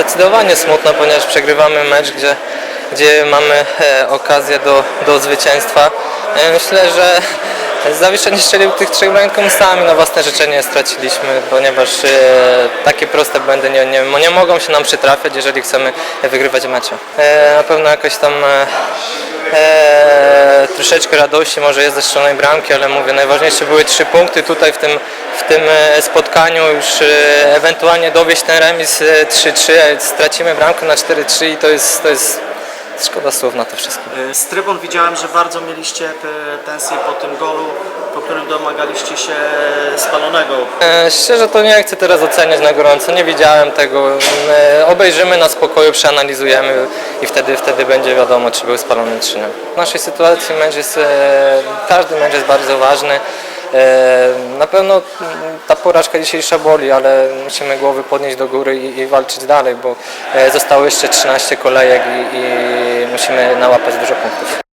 Zdecydowanie smutno, ponieważ przegrywamy mecz, gdzie, gdzie mamy e, okazję do, do zwycięstwa. E, myślę, że Zawiszenie strzelił tych trzech bramek sami na własne życzenie straciliśmy, ponieważ e, takie proste błędy nie, nie, nie mogą się nam przytrafiać, jeżeli chcemy wygrywać mecze. Na pewno jakoś tam e, e, troszeczkę radości może jest ze strzelonej bramki, ale mówię, najważniejsze były trzy punkty tutaj w tym, w tym e, spotkaniu, już e, ewentualnie dowieść ten remis e, 3-3, a stracimy bramkę na 4-3 i to jest, to jest szkoda słów na to wszystko. Y, Z trybun widziałem, że bardzo mieliście tensję po tym golu, po którym domagaliście się spalonego. E, Szczerze to nie chcę teraz oceniać na gorąco, nie widziałem tego. E, Obejrzymy na spokoju, przeanalizujemy i wtedy, wtedy będzie wiadomo, czy był spalony, czy nie. W naszej sytuacji mecz jest, e, każdy mecz jest bardzo ważny. E, Na pewno mm, ta porażka dzisiejsza boli, ale musimy głowy podnieść do góry i, i walczyć dalej, bo e, zostało jeszcze 13 kolejek i, i musimy nałapać dużo punktów.